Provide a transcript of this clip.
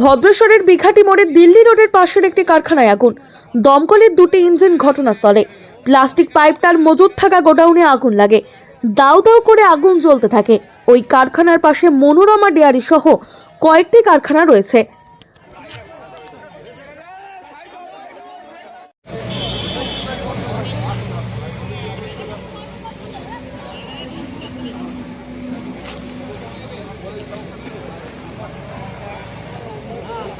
ভদ্রেশ্বরের বিঘাটি মোড়ে দিল্লি রোডের পাশের একটি কারখানায় আগুন। দমকলের দুটি ইঞ্জিন ঘটনাস্থলে। প্লাস্টিক পাইপ তার মজুত থাকা গোডাউনে আগুন লাগে। দাউ দাউ করে আগুন জ্বলতে থাকে। ওই কারখানার পাশে মনোরমা ডেয়ারি সহ কয়েকটি কারখানা রয়েছে।